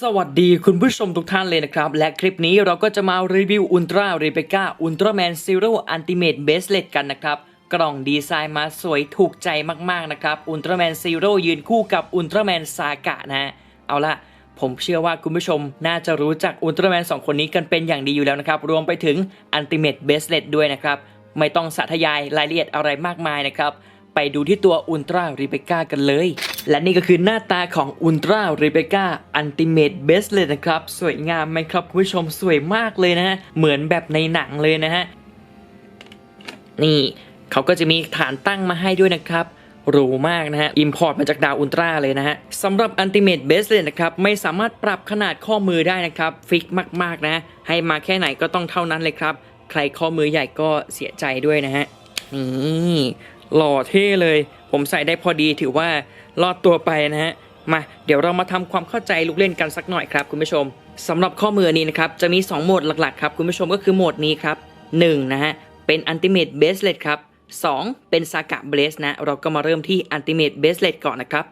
สวัสดีคุณผู้ชมทุกท่านเลยนะครับ และคลิปนี้เราก็จะมารีวิวอุลตร้าเรเบก้าอุลตร้าแมนซีโร่อันติเมตเบสเลตกันนะครับ กล่องดีไซน์มาสวยถูกใจมากๆนะครับอุลตร้าแมนซีโร่ยืนคู่กับอุลตร้าแมนซากะนะเอาละผมเชื่อว่าคุณผู้ชมน่าจะรู้จักอุลตร้าแมนสองคนนี้กันเป็นอย่างดีอยู่แล้วนะครับ รวมไปถึงอันติเมตเบสเลตด้วยนะครับ ไม่ต้องสาธยายรายละเอียดอะไรมากมายนะครับ ไปดูที่ตัวอุลตร้ารีเบก้ากันเลย และนี่ก็คือหน้าตาของอุลตร้ารีเบก้าอันติเมตเบสเลยนะครับ สวยงามไหมครับคุณผู้ชมสวยมากเลยนะฮะ เหมือนแบบในหนังเลยนะฮะ นี่เขาก็จะมีฐานตั้งมาให้ด้วยนะครับหรูมากนะฮะ อิมพอร์ตมาจากดาวอุลตร้าเลยนะฮะสำหรับ Ultimate b a s e l e t นะครับ ไม่สามารถปรับขนาดข้อมือได้นะครับ ฟิกมากๆนะ ให้มาแค่ไหนก็ต้องเท่านั้นเลยครับ ใครข้อมือใหญ่ก็เสียใจด้วยนะฮะ นี่ หล่อเท่เลย ผมใส่ได้พอดีถือว่า รอดตัวไปนะฮะมาเดี๋ยวเรามาทำความเข้าใจลูกเล่นกันสักหน่อยครับคุณผู้ชมสำหรับข้อมือนี้นะครับจะมี 2 โหมดหลักๆครับคุณผู้ชมก็คือโหมดนี้ครับ1นะฮะเป็น Ultimate b a s e l e t ครับ 2 เป็น Saga b l a z e นะ เราก็มาเริ่มที่ Ultimate b a s e l e t ก่อนนะครับ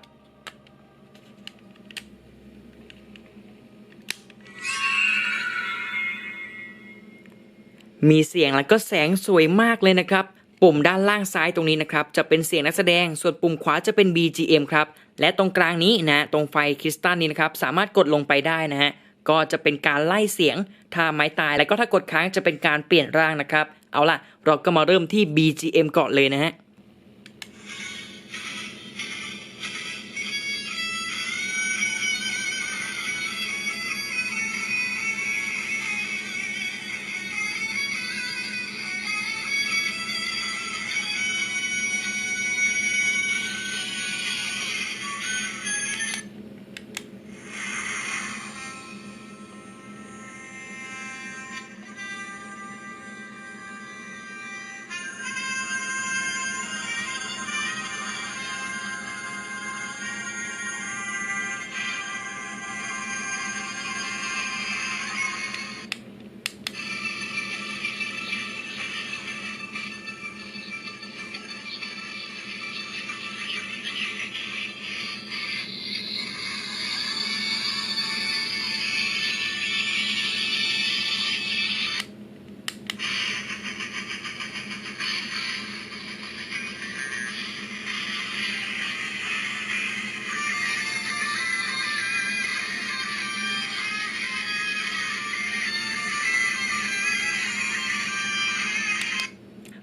มีเสียงแล้วก็แสงสวยมากเลยนะครับ ปุ่มด้านล่างซ้ายตรงนี้นะครับจะเป็นเสียงนักแสดง ส่วนปุ่มขวาจะเป็น BGM ครับ และตรงกลางนี้นะตรงไฟคริสตัลนี้นะครับสามารถกดลงไปได้นะฮะก็จะเป็นการไล่เสียงท่าไม้ตายแล้วก็ถ้ากดค้างจะเป็นการเปลี่ยนร่างนะครับ เอาล่ะ เราก็มาเริ่มที่ BGM ก่อนเลยนะฮะ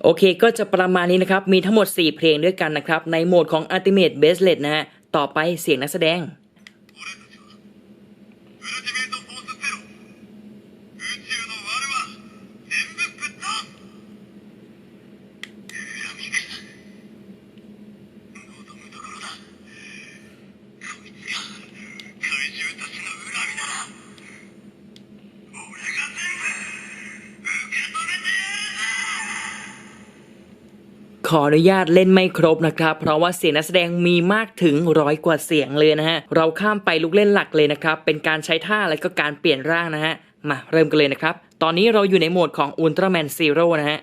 อเคก็จะประมาณนี้นะครับ มีทั้งหมด 4 เพลงด้วยกันนะครับ ในโหมดของ Ultimate b a s e l e t นะฮะ ต่อไปเสียงนักแสดง ขออนุญาตเล่นไม่ครบนะครับ เพราะว่าเสียงนักแสดงมีมากถึงร้อยกว่าเสียงเลยนะฮะ เราข้ามไปลูกเล่นหลักเลยนะครับ เป็นการใช้ท่าและก็การเปลี่ยนร่างนะฮะ มาเริ่มกันเลยนะครับ ตอนนี้เราอยู่ในโหมดของอุลตร้าแมนซีโร่นะฮะ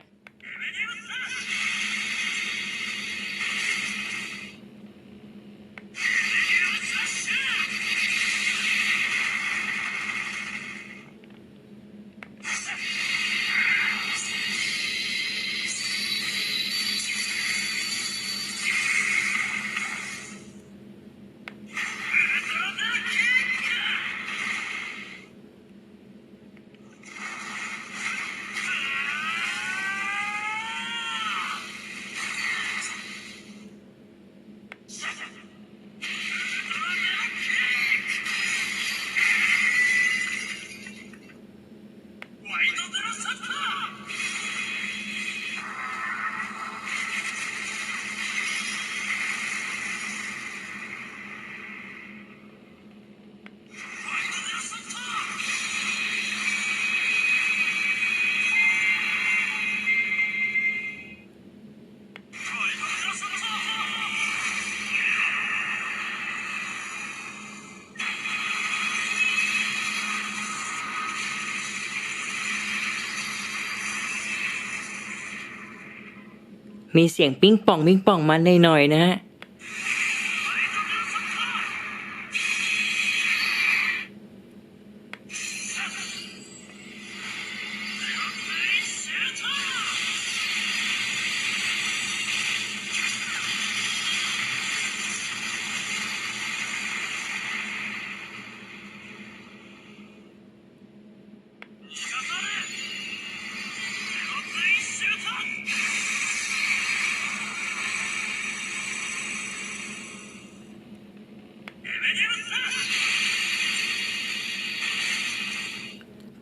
มีเสียงปิ้งป่องปิ้งป่องมาหน่อยๆนะฮะ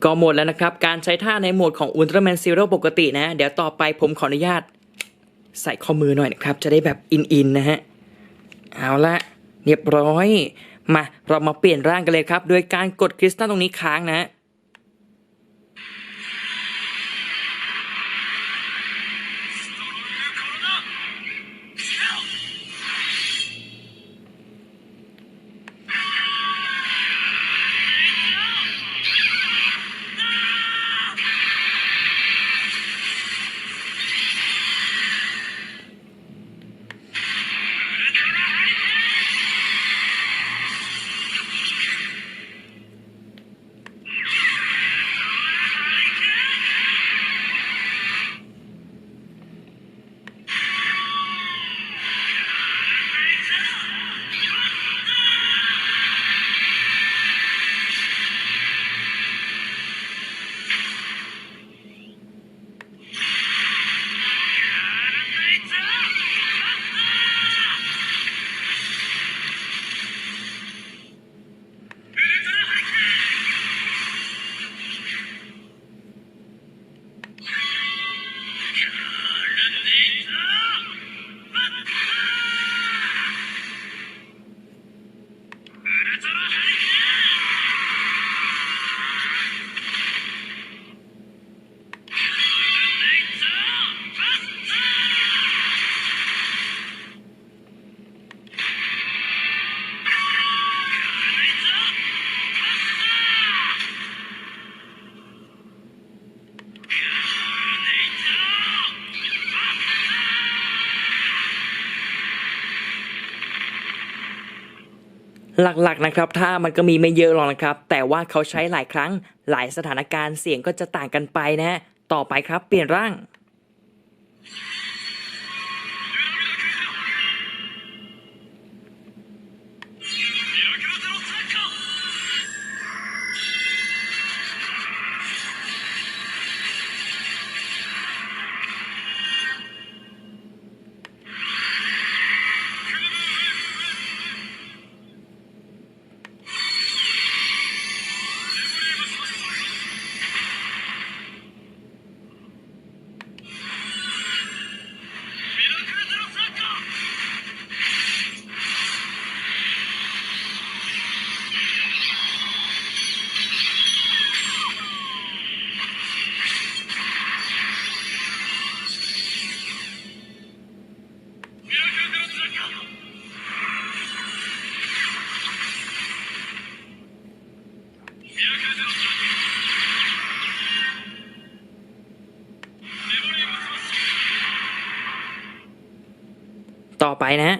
ก็หมดแล้วนะครับ การใช้ท่าในโหมดของ Ultraman Zero ปกตินะ เดี๋ยวต่อไปผมขออนุญาต ใส่ข้อมือหน่อยนะครับ จะได้แบบอินๆนะฮะ เอาละเรียบร้อย มาเรามาเปลี่ยนร่างกันเลยครับ โดยการกดคริสตัลตรงนี้ค้างนะ หลักๆนะครับถ้ามันก็มีไม่เยอะหรอกนะครับ แต่ว่าเขาใช้หลายครั้งหลายสถานการณ์เสียงก็จะต่างกันไปนะฮะต่อไปครับเปลี่ยนร่าง ไปนะ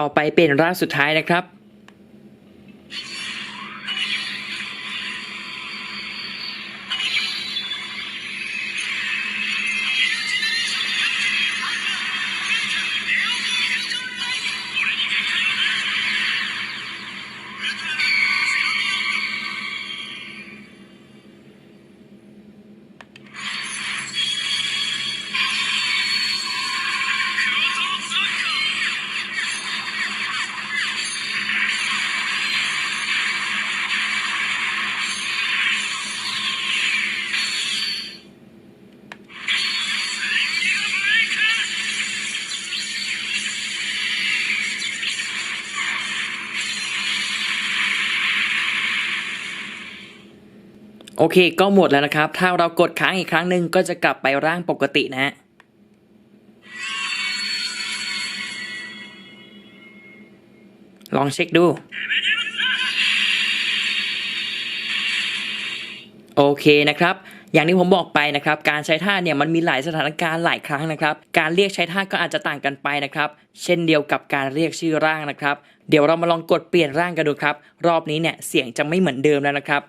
ต่อไปเป็นร่างสุดท้ายนะครับ โอเคก็หมดแล้วนะครับ ถ้าเรากดค้างอีกครั้งหนึ่งก็จะกลับไปร่างปกตินะฮะลองเช็คดู โอเคนะครับ อย่างที่ผมบอกไปนะครับ การใช้ท่าเนี่ยมันมีหลายสถานการณ์หลายครั้งนะครับ การเรียกใช้ท่าก็อาจจะต่างกันไปนะครับ เช่นเดียวกับการเรียกชื่อร่างนะครับ เดี๋ยวเรามาลองกดเปลี่ยนร่างกันดูครับ รอบนี้เนี่ยเสียงจะไม่เหมือนเดิมแล้วนะครับ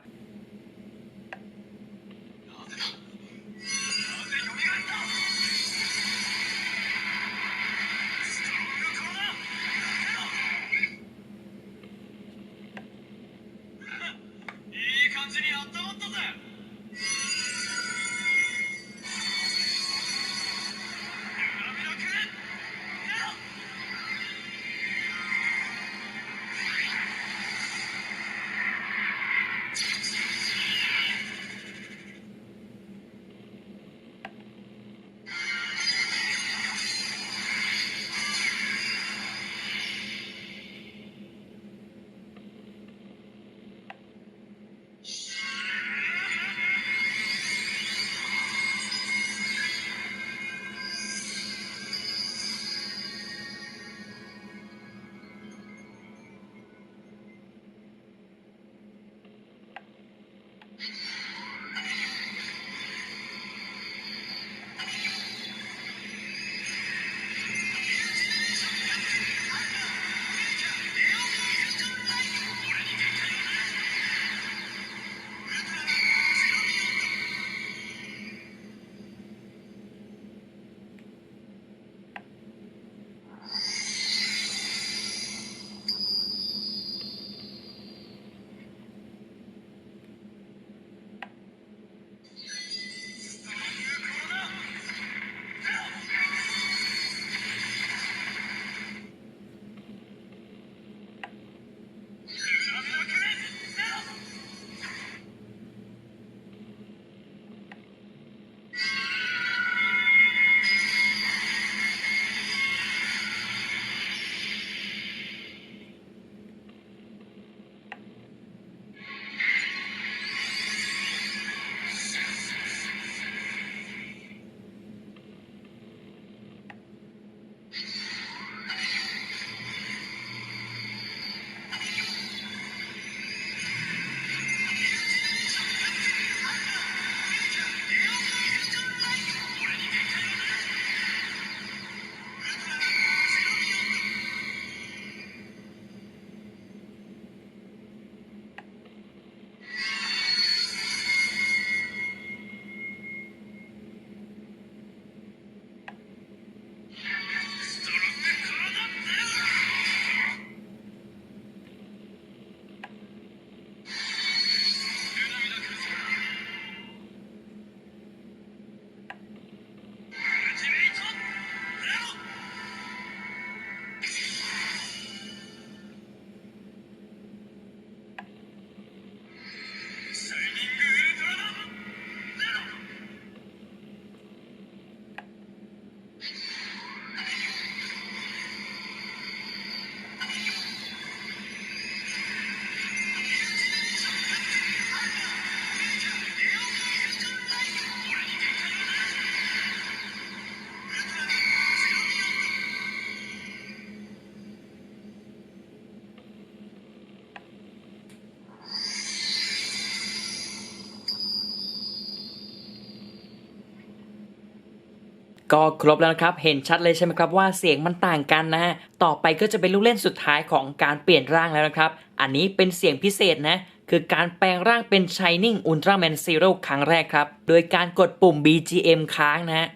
ก็ครบแล้วนะครับ เห็นชัดเลยใช่ไหมครับว่าเสียงมันต่างกันนะฮะ ต่อไปก็จะเป็นลูกเล่นสุดท้ายของการเปลี่ยนร่างแล้วนะครับ อันนี้เป็นเสียงพิเศษนะ คือการแปลงร่างเป็น Shining Ultraman Zero ครั้งแรกครับ โดยการกดปุ่ม BGM ค้างนะฮะ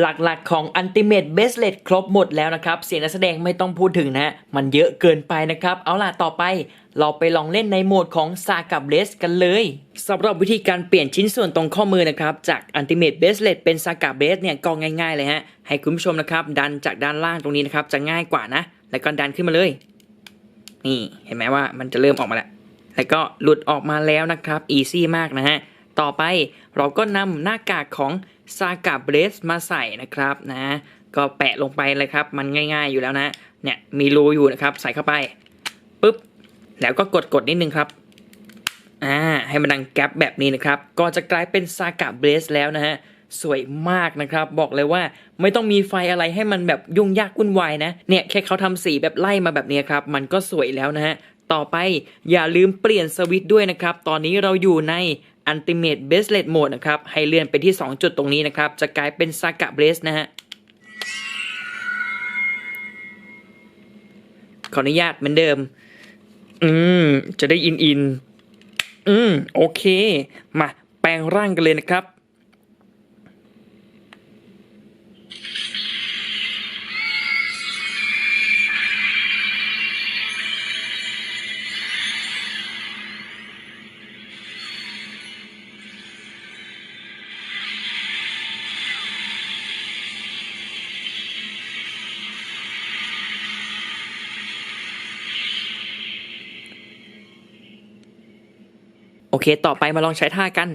หลักๆของ Ultimate b a s e l e t ครบหมดแล้วนะครับ เสียงนักแสดงไม่ต้องพูดถึงนะ มันเยอะเกินไปนะครับ เอาล่ะต่อไป เราไปลองเล่นในโหมดของ s a g a b l a z e กันเลยสำหรับวิธีการเปลี่ยนชิ้นส่วนตรงข้อมือนะครับ จาก Ultimate b a s e l e t เป็น s a g a b l a z e เนี่ยก็ง่ายๆเลยฮะ ให้คุณผู้ชมนะครับ ดันจากด้านล่างตรงนี้นะครับ จะง่ายกว่านะ แล้วก็ดันขึ้นมาเลย นี่เห็นไหมว่ามันจะเริ่มออกมาแล้ว แล้วก็หลุดออกมาแล้วนะครับอีซี่มากนะฮะต่อไปเราก็นำหน้ากากของ ซากาเบรสมาใส่นะครับนะก็แปะลงไปเลยครับ มันง่ายๆอยู่แล้วนะเนี่ยมีรูอยู่นะครับ ใส่เข้าไปปุ๊บแล้วก็กดกดนิดนึงครับอ่าให้มันดังแก๊ปแบบนี้นะครับ ก็จะกลายเป็นซากาเบรสแล้วนะฮะสวยมากนะครับ บอกเลยว่าไม่ต้องมีไฟอะไรให้มันแบบยุ่งยากวุ่นวายนะเนี่ยแค่เขาทำสีแบบไล่มาแบบนี้ครับ มันก็สวยแล้วนะฮะต่อไปอย่าลืมเปลี่ยนสวิตช์ด้วยนะครับ ตอนนี้เราอยู่ใน Ultimate b a s e l e t Mode นะครับ ให้เลื่อนไปที่ 2 จุดตรงนี้นะครับ จะกลายเป็น Saga b r a c e นะฮะ ขออนุญาตเหมือนเดิม อืม จะได้อินอิน อืม โอเค มาแปลงร่างกันเลยนะครับ เค ต่อไปมาลองใช้ท่ากัน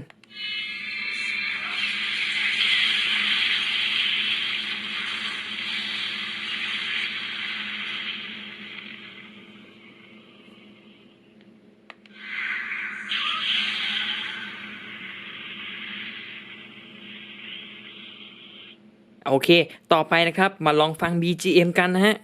โอเค ต่อไปนะครับ มาลองฟัง BGM กันนะฮะ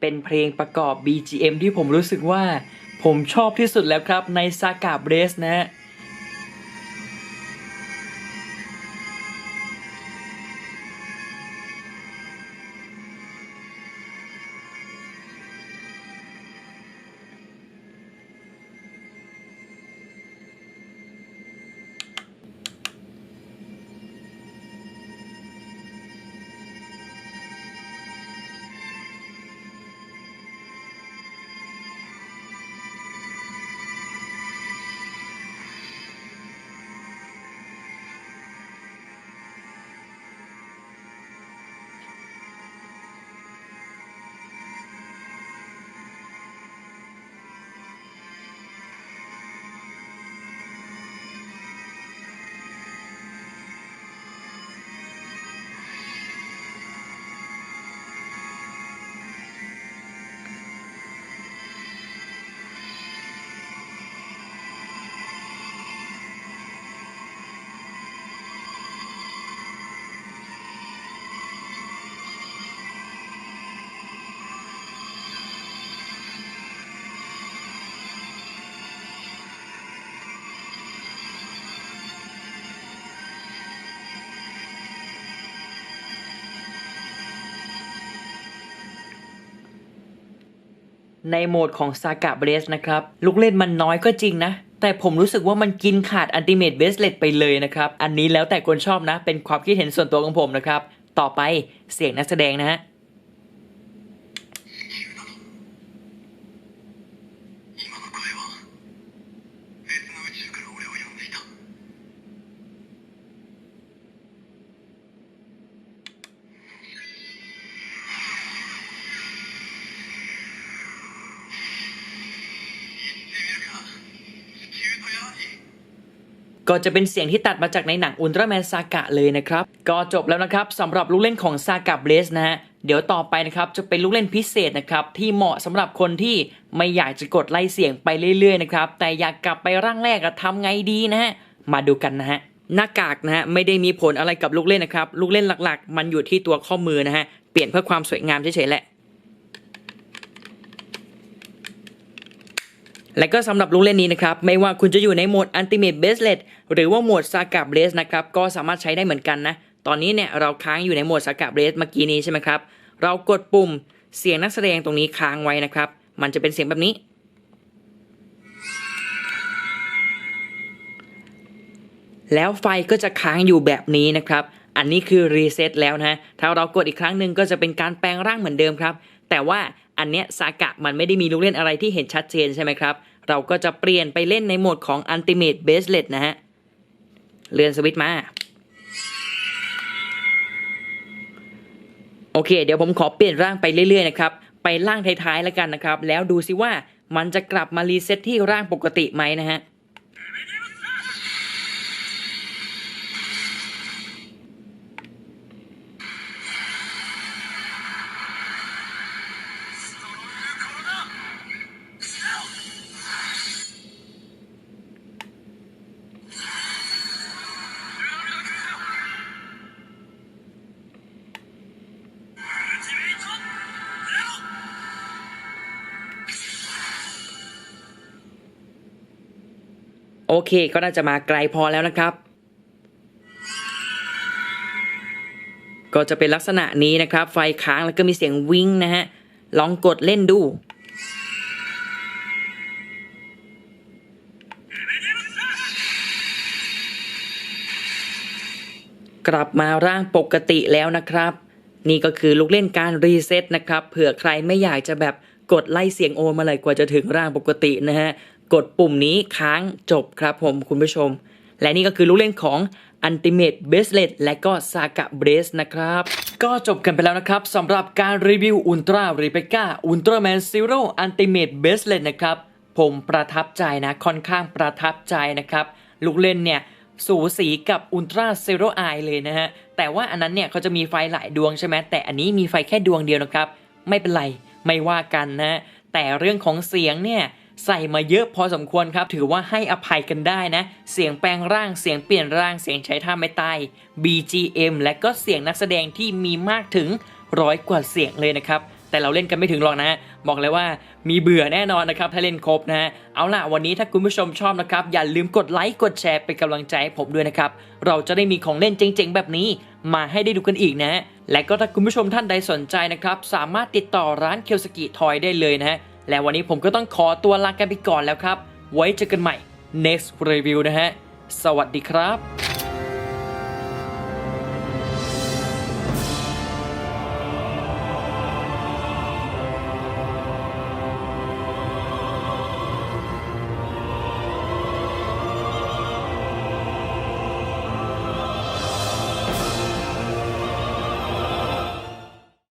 เป็นเพลงประกอบ BGM ที่ผมรู้สึกว่าผมชอบที่สุดแล้วครับในซากาเบรสนะฮะ ในโหมดของซากะเบรสนะครับ ลูกเล่นมันน้อยก็จริงนะ แต่ผมรู้สึกว่ามันกินขาดอันติเมตเบสเลตไปเลยนะครับ อันนี้แล้วแต่คนชอบนะ เป็นความคิดเห็นส่วนตัวของผมนะครับ ต่อไปเสียงนักแสดงนะฮะ ก็จะเป็นเสียงที่ตัดมาจากในหนังอุลตร้าแมนซากะเลยนะครับ ก็จบแล้วนะครับสำหรับลูกเล่นของซากะเบรสนะฮะเดี๋ยวต่อไปนะครับจะเป็นลูกเล่นพิเศษนะครับที่เหมาะสำหรับคนที่ไม่อยากจะกดไล่เสียงไปเรื่อยๆนะครับแต่อยากกลับไปร่างแรกอะทำไงดีนะฮะมาดูกันนะฮะหน้ากากนะฮะไม่ได้มีผลอะไรกับลูกเล่นนะครับลูกเล่นหลักๆ มันอยู่ที่ตัวข้อมือนะฮะเปลี่ยนเพื่อความสวยงามเฉยๆแหละ และก็สำหรับลูกเล่นนี้นะครับ ไม่ว่าคุณจะอยู่ในโหมด Ultimate b a s l e t หรือว่าโหมด Saga Blaze นะครับ ก็สามารถใช้ได้เหมือนกันนะ ตอนนี้เนี่ยเราค้างอยู่ในโหมด Saga Blaze เมื่อกี้นี้ใช่ไหมครับ เรากดปุ่มเสียงนักแสดงตรงนี้ค้างไว้นะครับ มันจะเป็นเสียงแบบนี้ แล้วไฟก็จะค้างอยู่แบบนี้นะครับ อันนี้คือรีเซ็ตแล้วนะ ถ้าเรากดอีกครั้งหนึ่งก็จะเป็นการแปลงร่างเหมือนเดิมครับ แต่ว่าอันเนี้ยซากะมันไม่ได้มีลูกเล่นอะไรที่เห็นชัดเจนใช่ไหมครับ เราก็จะเปลี่ยนไปเล่นในโหมดของ Ultimate b a s e l e t นะฮะ เลื่อนสวิตช์มา โอเค เดี๋ยวผมขอเปลี่ยนร่างไปเรื่อยๆนะครับ ไปร่างท้ายๆแล้วกันนะครับ แล้วดูซิว่ามันจะกลับมารีเซ็ตที่ร่างปกติไหมนะฮะ เคก็น่าจะมาไกลพอแล้วนะครับ ก็จะเป็นลักษณะนี้นะครับ ไฟค้างแล้วก็มีเสียงวิ้งนะฮะ ลองกดเล่นดู กลับมาร่างปกติแล้วนะครับ นี่ก็คือลูกเล่นการรีเซ็ตนะครับ เผื่อใครไม่อยากจะแบบกดไล่เสียงโอมาเลยกว่าจะถึงร่างปกตินะฮะ กดปุ่มนี้ค้างจบครับผมคุณผู้ชม และนี่ก็คือลูกเล่นของ Ultimate b a s e l e t และก็ Saga Brace นะครับ ก็จบกันไปแล้วนะครับสำหรับการรีวิว Ultra r e b e c c a Ultraman Zero Ultimate b a s e l e t นะครับ ผมประทับใจนะค่อนข้างประทับใจนะครับ ลูกเล่นเนี่ยสูสีกับ Ultra Zero Eye เลยนะฮะ แต่ว่าอันนั้นเนี่ยเขาจะมีไฟหลายดวงใช่ไหมแต่อันนี้มีไฟแค่ดวงเดียวนะครับ ไม่เป็นไรไม่ว่ากันนะ แต่เรื่องของเสียงเนี่ย ใส่มาเยอะพอสมควรครับ ถือว่าให้อภัยกันได้นะ เสียงแปลงร่างเสียงเปลี่ยนร่างเสียงใช้ท่าไม่ตาย BGM และก็เสียงนักแสดงที่มีมากถึงร้อยกว่าเสียงเลยนะครับแต่เราเล่นกันไม่ถึงหรอกนะบอกเลยว่ามีเบื่อแน่นอนนะครับ ถ้าเล่นครบนะเอาล่ะวันนี้ถ้าคุณผู้ชมชอบนะครับ อย่าลืมกดไลค์กดแชร์เป็นกำลังใจให้ผมด้วยนะครับ เราจะได้มีของเล่นเจ๋งๆ แบบนี้ มาให้ได้ดูกันอีกนะฮะและก็ถ้าคุณผู้ชมท่านใดสนใจนะครับ สามารถติดต่อร้านเคียวสกิทอยได้เลยนะฮะ และวันนี้ผมก็ต้องขอตัวลากันไปก่อนแล้วครับ ไว้เจอกันใหม่ next review นะฮะ สวัสดีครับ